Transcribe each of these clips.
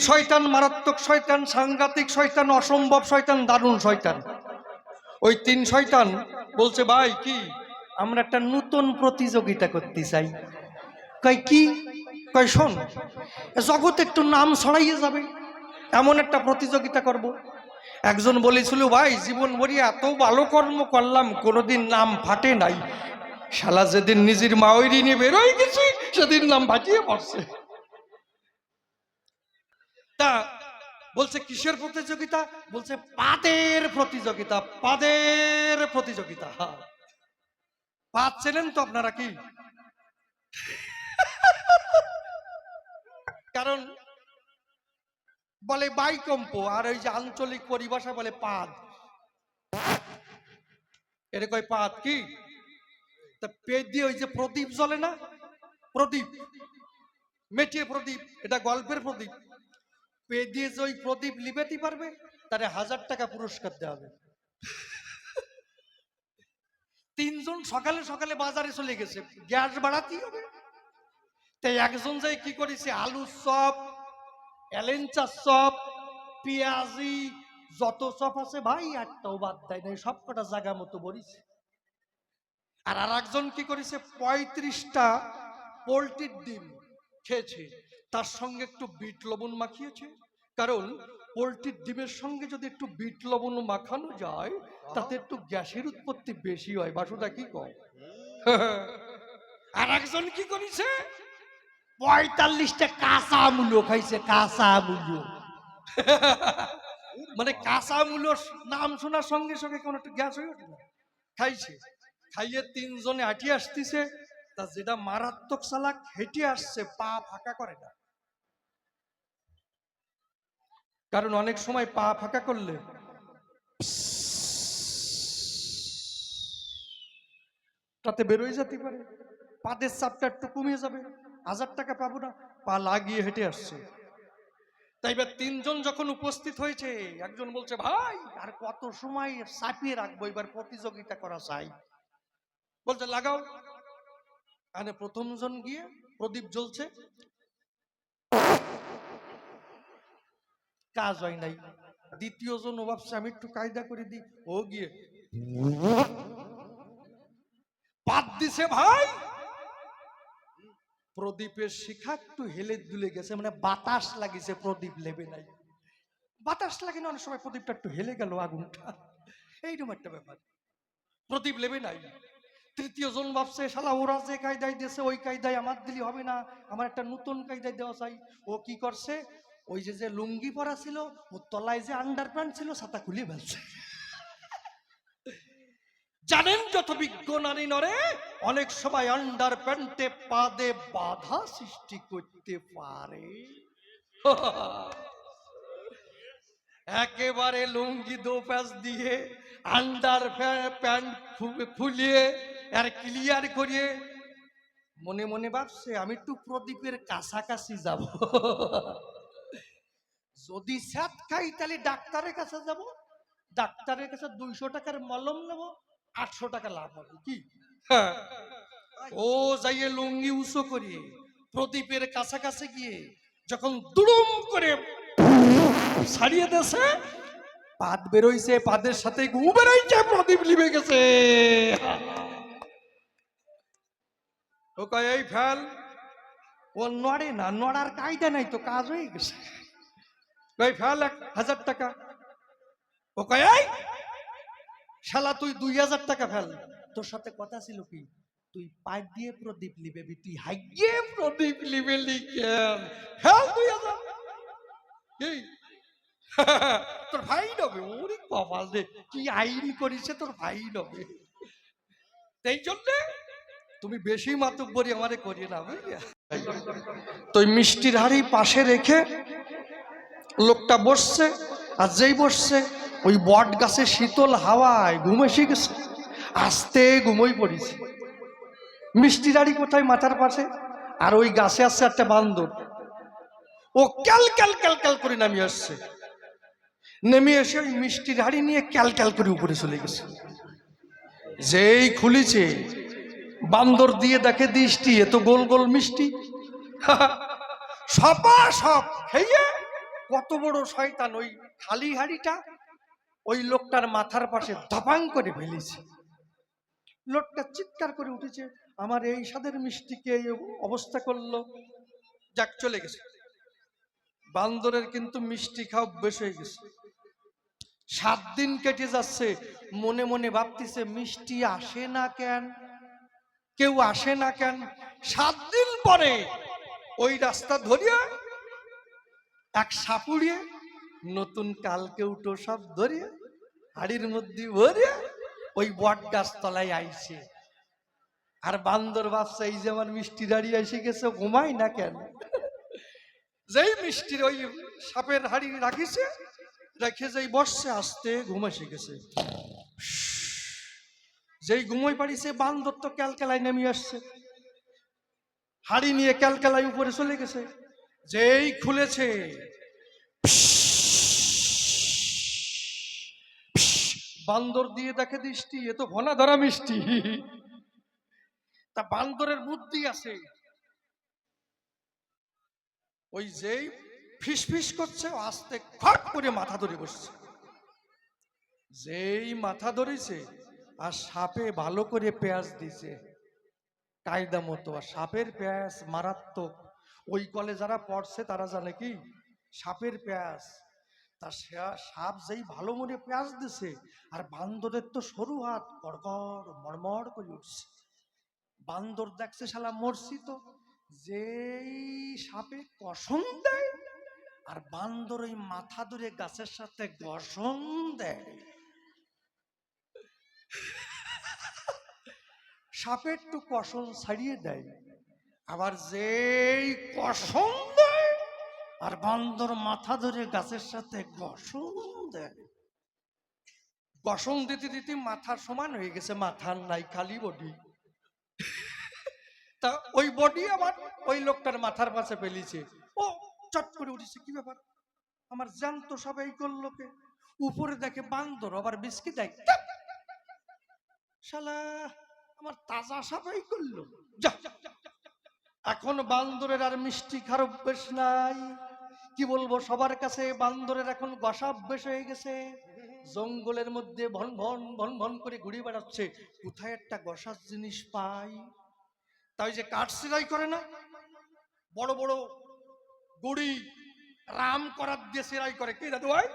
শয়তান মারাত্মক শয়তান, সাংঘাতিক শয়তান, অসম্ভব শয়তান, দারুণ শয়তান। ওই তিন শয়তান বলছে, ভাই, কি? আমরা একটা নতুন প্রতিযোগিতা করতে চাই। কই কি? কই শোন জগৎ একটু নাম ছড়াইয়ে যাবে। এমন একটা প্রতিযোগিতা করব। একজন বলেছিল, ভাই, জীবন ভরি এত ভালো কর্ম করলাম, কোনোদিন নাম ফাটে নাই। শালা যেদিন নিজের মাওয়ারি নিয়ে বেরোয় গেছি, সেদিন নাম ফাটিয়ে পড়ছে তা বলছে, কিসের প্রতিযোগিতা? বলছে, পাদের প্রতিযোগিতা পাদের প্রতিযোগিতা। পাদ চেনেন তো আপনারা কি? কারণ বলে বাইকম্প, আর ওই যে আঞ্চলিক পরিভাষা বলে পাদ। এর কয়, পাদ কি? তা পেট দিয়ে ওই যে প্রদীপ জ্বলে না? প্রদীপ। মেটিয়ে প্রদীপ, এটা গল্পের প্রদীপ। পে দিয়ে যে ওই প্রদীপ লিবেতে পারবে, তারে হাজার টাকা পুরস্কার দেওয়া হবে। তিনজন সকালে সকালে বাজারে চলে গেছে, গ্যাস বাড়াতেই হবে। তাই একজন যাই কি করেছে, আলু চপ এলেঞ্চা চপ পেঁয়াজি, যত চপ আছে, ভাই, একটাও বাদ দেয় নাই, সব কটা জায়গা মতো বলিছে আর আর একজন কি করেছে, পঁয়ত্রিশটা পোলট্রির ডিম খেয়েছে। তার সঙ্গে একটু বিট লবণ মাখিয়েছে। কারণ পোলট্রির ডিমের সঙ্গে যদি একটু বিট লবণ মাখানো যায় তাতে একটু গ্যাসের উৎপত্তি বেশি হয়। বাসুদা কি কয় আর একজন কি করেছে? পঁয়তাল্লিশটা কাঁচা মূল্য খাইছে কাঁচা মূল্য মানে কাঁচা মূল্য নাম শোনার সঙ্গে সঙ্গে কোন একটু গ্যাস হয়ে ওঠে না খাইছে। খাইয়ে তিনজনে হাঁটি আসতেছে। তা যেটা মারাত্মক চালাক হেঁটে আসছে পা ফাঁকা করে না। কারণ অনেক সময় পা ফাঁকা করলে। তাতে বেরোয় যেতে পারে। পাদের চাপটা একটু কমে যাবে। হাজার টাকা পাবো না, পা লাগিয়ে হেঁটে আসছে। তাই এবার তিনজন যখন উপস্থিত হয়েছে, একজন বলছে, ভাই, আর কত সময় চাপিয়ে রাখব? এবার প্রতিযোগিতা করা চাই। বলছে, লাগাও। প্রথম জন গিয়ে প্রদীপ জ্বলছে। কাজ হয় নাই। দ্বিতীয় জন ও ভাবছে আমি একটু কায়দা করে দিই। ও গিয়ে, বাদ দিছে ভাই। প্রদীপের শিখা একটু হেলে দুলে গেছে মানে বাতাস লাগিছে প্রদীপ লেবে নাই। বাতাস লাগে না, অনেক সময় প্রদীপটা একটু হেলে গেল আগুনটা। এইরকম একটা ব্যাপার। প্রদীপ লেবে নাই। তৃতীয় জন ভাবছে শালা, ওরা যে কায়দায় দিয়েছে, ওই কায়দায় আমার দিলি হবে না। আমার একটা নতুন কায়দায় দেওয়া চাই। ও কি করছে? ওই যে যে লুঙ্গি পরা ছিল ওর তলায় যে আন্ডার ছিল, সাতা খুলে ফেলছে। জানেন যত বিজ্ঞ নারী নরে, অনেক সময় আন্ডার প্যান্টে পাদে বাধা সৃষ্টি করতে পারে। একেবারে লুঙ্গি দো প্যাচ দিয়ে আন্ডার প্যান্ট ফুলিয়ে আর ক্লিয়ার করিয়ে মনে মনে ভাবছে, আমি একটু প্রদীপের কাছাকাছি যাব। যদি স্যাত খাই তাহলে ডাক্তারের কাছে যাব। ডাক্তারের কাছে দুইশো টাকার মলম নেব আটশো টাকা লাভ হবে। কি? হ্যাঁ। ও যাইয়ে লুঙ্গি উঁচু করিয়ে প্রদীপের কাছাকাছি গিয়ে যখন দুড়ুম করে ছাড়িয়ে দেছে পাদ বেরোইছে পাদের সাথে গু বেরোইছে প্রদীপ লিবে গেছে। ও কয় এই ফেল। ও নড়ে না নড়ার কায়দা নাই তো কাজ হয়ে গেছে। কই ফেল এক হাজার টাকা। ও কয় এই শালা তুই দুই হাজার টাকা ফেল। তোর সাথে কথা ছিল কি? তুই পাইপ দিয়ে প্রদীপ লিবে তুই হাইয়ে প্রদীপ লিবে লিখেন ফেল দুই হাজার। তোর ভাই নবে ওরে কপাল রে কি আইন করেছে তোর ভাই নবে। এই জন্যে তুমি বেশি মাতব্বরি আমারে করিয়ে না বুঝলি? তো মিষ্টির হাড়ি পাশে রেখে লোকটা বসছে, আর যেই বসছে, ওই বট গাছে শীতল হাওয়ায় ঘুমে গেছে আস্তে ঘুমোই পড়েছে। মিষ্টি দাড়ি কোথায় মাথার পাশে? আর ওই গাছে আসছে একটা বান্দর। ও ক্যাল ক্যাল ক্যাল ক্যাল করে নামিয়ে আসছে। নেমে এসে ওই মিষ্টির হাড়ি নিয়ে ক্যাল ক্যাল করে উপরে চলে গেছে। যেই খুলিছে, বান্দর দিয়ে দেখে দৃষ্টি, এ তো গোল গোল মিষ্টি। সপা সপ খেয়ে কত বড় শয়তান ওই খালি হাড়িটা ওই লোকটার মাথার পাশে ধপাং করে ফেলেছে। লোকটা চিৎকার করে উঠেছে, আমার এই স্বাদের মিষ্টিকে অবস্থা করল? যাক, চলে গেছে। বান্দরের কিন্তু মিষ্টি খাওয়া অভ্যেস হয়ে গেছে। সাত দিন কেটে যাচ্ছে, মনে মনে ভাবতেছে, মিষ্টি আসে না কেন? কেউ আসে না কেন? সাত দিন পরে ওই রাস্তা ধরিয়া এক সাপুড়িয়ে নতুন কালকে উঠো সব ধরিয়ে হাড়ির মধ্যে ভরিয়ে ওই বট গাছ তলায় আইছে আর বান্দর ভাবছে, এই যে আমার মিষ্টি দাঁড়িয়ে এসে গেছে, ঘুমাই না কেন? যেই মিষ্টির ওই সাপের হাড়ি রাখিছে, রেখে যেই বসছে, আসতে ঘুম এসে গেছে। যেই ঘুমোই পাড়িছে, বান্দর তো ক্যালকেলায় নেমে আসছে। হাড়ি নিয়ে ক্যালকেলায় উপরে চলে গেছে। যেই খুলেছে। বান্দর দিয়ে দেখে দৃষ্টি, এ তো ভনা ধরা মিষ্টি। তা বান্দরের বুদ্ধি আছে। ওই যেই ফিস ফিস করছে আস্তে খট করে মাথা ধরে বসছে। যেই মাথা ধরেছে, আর সাপে ভালো করে পেঁয়াজ দিছে কায়দা মতো, আর সাপের পেঁয়াজ মারাত্মক। ওই কলে যারা পড়ছে, তারা জানে কি? সাপের পেঁয়াজ তা সাপ যেই ভালো মনে পেঁয়াজ দিছে, আর বান্দরের তো সরু হাত, গড়গড়, মড়মড় করে উঠছে। বান্দর দেখছে শালা মরছি তো যেই সাপে কসম দেয়, আর বান্দর ওই মাথা ধরে গাছের সাথে গসম দেয়। সাপের একটু কসম ছাড়িয়ে দেয়। আবার যেই কসম দেয়, আর বান্দর মাথা ধরে গাছের সাথে গসম দেয়। গসম দিতে দিতে মাথার সমান হয়ে গেছে, মাথার নাই খালি বডি। তা ওই বডি আবার ওই লোকটার মাথার পাশে ফেলিছে। ও চট করে উঠেছে, কি ব্যাপার? আমার জ্যান্ত সব এই করল কে? উপরে দেখে বান্দর আবার বিস্কি দেয়! শালা, আমার তাজা সাপ এই করল। যা। এখন বান্দরের আর মিষ্টি খার অভ্যেস নাই। কি বলব, সবার কাছে বান্দরের এখন গসা অভ্যেস হয়ে গেছে। জঙ্গলের মধ্যে ভন ভন ভন ভন করে ঘুরে বেড়াচ্ছে। কোথায় একটা গসার জিনিস পাই? তাই যে কাঠ সেলাই করে না? বড় বড় গুড়ি রাম করার দিয়ে সেলাই করে। কে দাদু ভাই?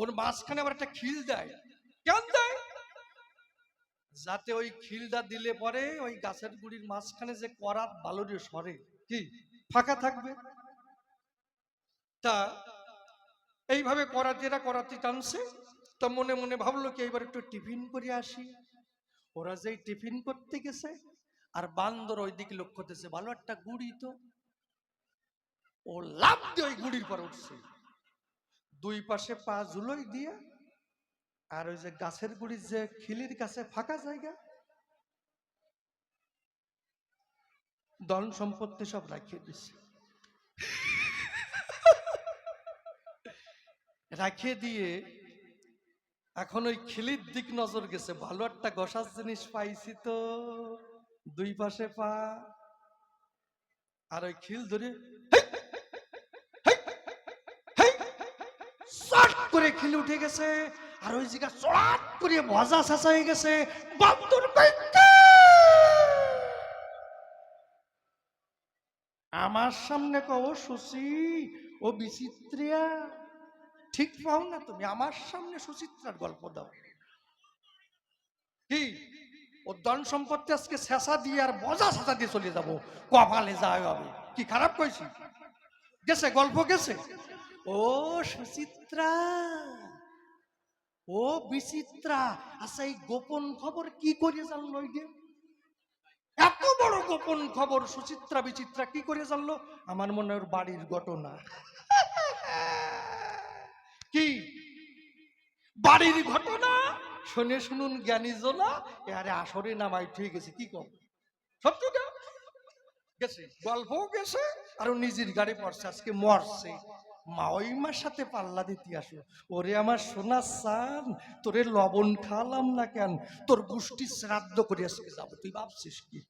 ওর মাঝখানে আবার একটা খিল দেয়। কেন দেয়? যাতে ওই খিলটা দিলে পরে ওই গাছের গুড়ির মাঝখানে যে করাত বালুরে সরে, কি? ফাঁকা থাকবে? তা এইভাবে করাতিরা করাতি টানছে, তা মনে মনে ভাবলো কি এবার একটু টিফিন করে আসি। ওরা যেই টিফিন করতে গেছে, আর বান্দর ওই দিকে লক্ষ্য করতেছে, ভালো একটা গুড়ি তো। ও লাভ দিয়ে ওই গুড়ির পর উঠছে। দুই পাশে পা ঝুলোই দিয়ে আর ওই যে গাছের গুড়ির যে খিলির কাছে ফাঁকা জায়গা ধন সম্পত্তি সব রাখিয়ে দিছে রাখিয়ে দিয়ে এখন ওই খিলির দিক নজর গেছে ভালো একটা গসার জিনিস পাইছি তো দুই পাশে পা আর ওই খিল ধরে করে খিল উঠে গেছে আর ওই জায়গা চড়াট করে ভজা শেষা হয়ে গেছে। আমার সামনে কও সুচি, ও বিচিত্রিয়া, ঠিক পাও না তুমি, আমার সামনে সুচিত্রার গল্প দাও। কি? ও ধন সম্পত্তি আজকে শেষা দিয়ে আর মজা শেষা দিয়ে চলে যাব। কপালে যায় হবে। কি খারাপ কইছি? গেছে, গল্প গেছে? ও সুচিত্রা! ও বিচিত্রা আচ্ছা এই গোপন খবর কি করে জানলো ওই এত বড় গোপন খবর, সুচিত্রা, বিচিত্রা, কি করে জানলো? আমার মনে ওর বাড়ির ঘটনা। কি? বাড়ির ঘটনা? শুনে শুনুন, জ্ঞানী জোলা। আরে, আসরে নামাই ঠিক গেছে কি কম? সত্যি গেছে। গল্পও গেছে, আর নিজের গাড়ি পড়ছে আজকে মরছে। মা সাথে পাল্লা দিতে আসো। ওরে আমার সোনা সান, তোরে লবণ খালাম না কেন? তোর গোষ্ঠী শ্রাদ্ধ করে যাব। তুই ভাবছিস কি?